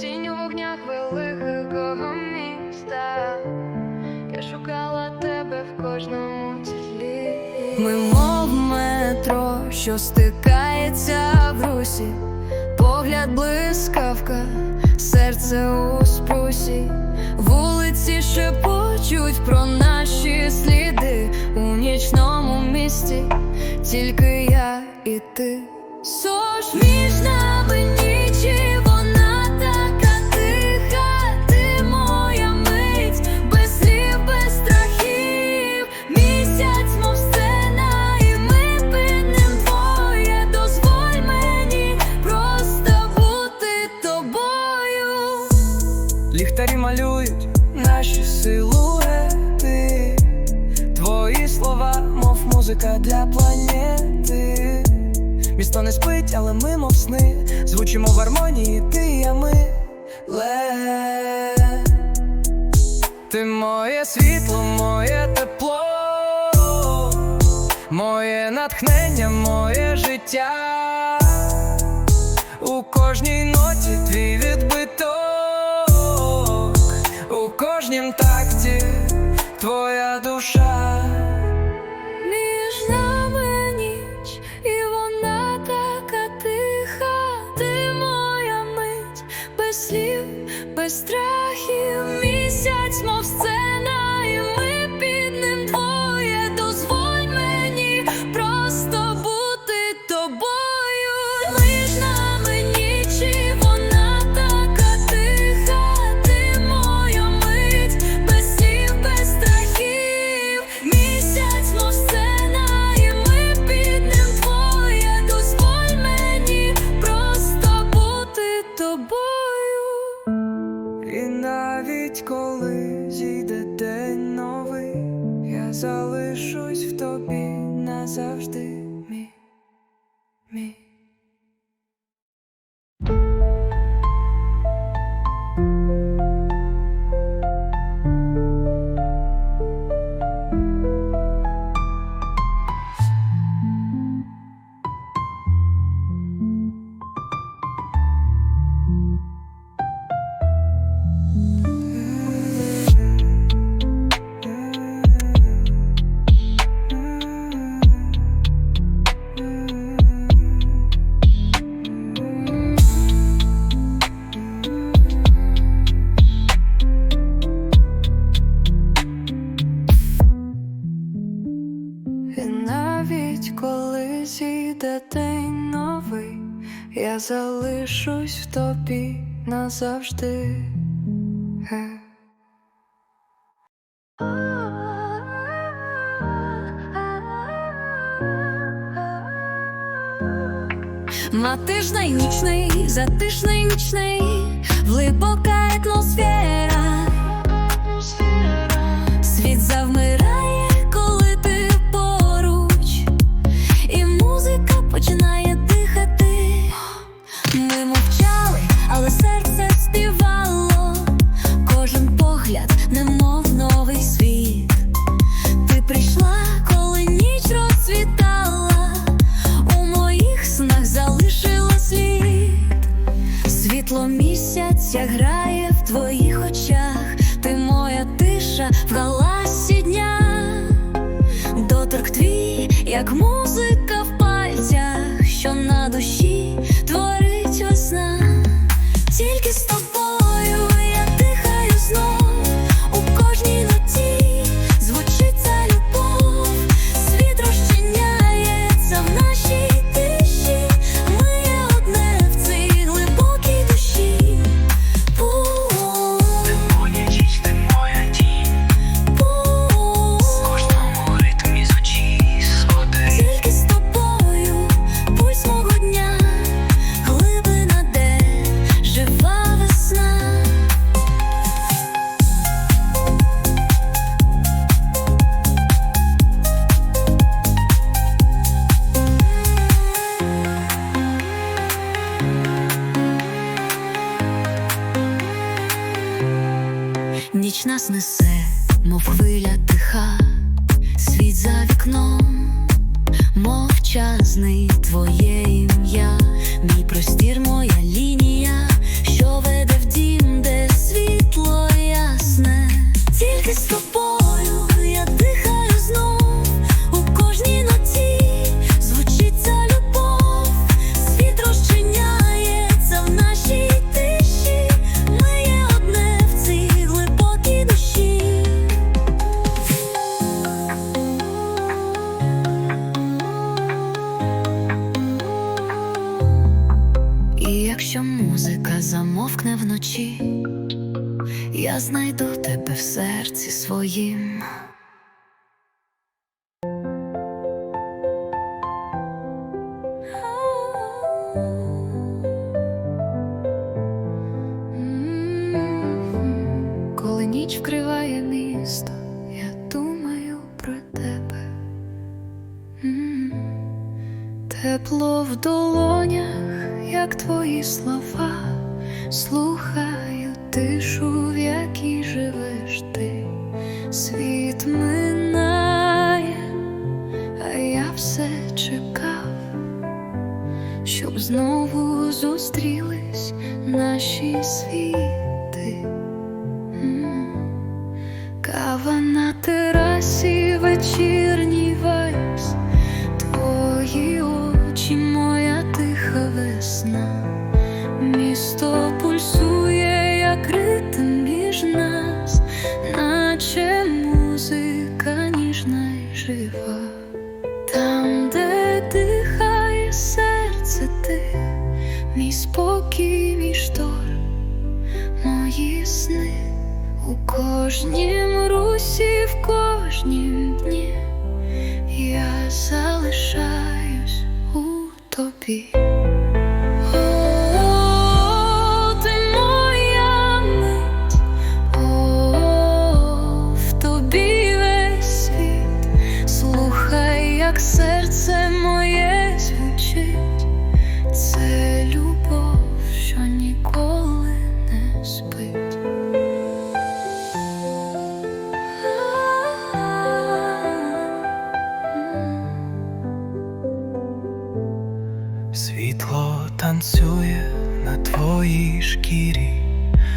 тінь у вогнях великого міста. Я шукала тебе в кожному тілі. Ми мов метро, що стикається в русі, погляд блискавка, серце у спрусі, вулиці шепочуть про наші сліди у нічному місті, тільки я і ти. Сож між нами але ми, мов сни, звучимо в гармонії, ти і я ми. Ле. Ти моє світло, моє тепло, моє натхнення, моє життя. У кожній ноті твій відбиток, у кожнім такті твоя душа. І навіть коли зійде день новий, я залишусь в тобі назавжди, залишусь в тобі назавжди. Е. Матижний нічний, затишний нічний, глибока атмосфера. Світ завмирає, Світло місяця грає Ніч нас несе, мов хвиля тиха, світ за вікном, мовчазний твоє ім'я, мій простір, моя лінія, що веде в дім, де світло ясне, тільки з тобою. якщо музика замовкне вночі, я знайду тебе в серці своїм. Коли ніч вкриває місто, я думаю про тебе, тепло в долонях як твої слова, слухаю тишу, в якій живеш ти, світ минає, а я все чекав, щоб знову зустрілись наші світи. у кожнім русі, в кожнім дні я залишаюсь у тобі. Як серце моє звучить, це. твоїй шкірі,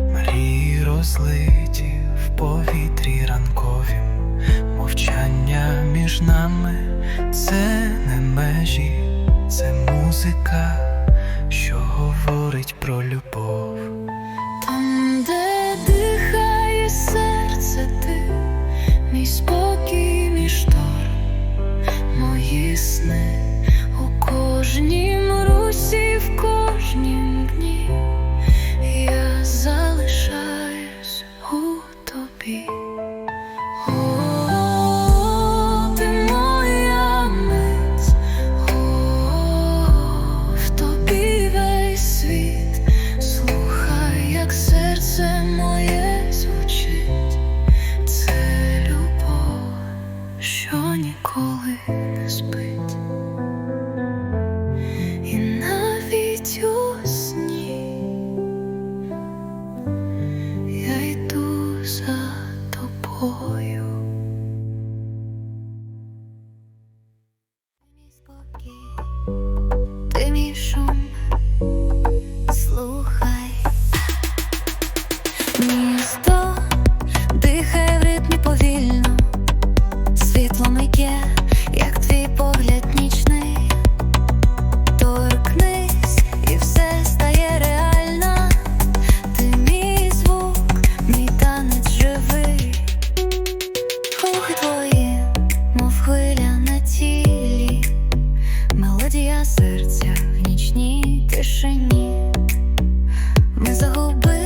мрії розлиті в повітрі ранкові. Мовчання між нами це не межі, це музика, що говорить про любов. мелодія серця в нічній тишині ми загубили.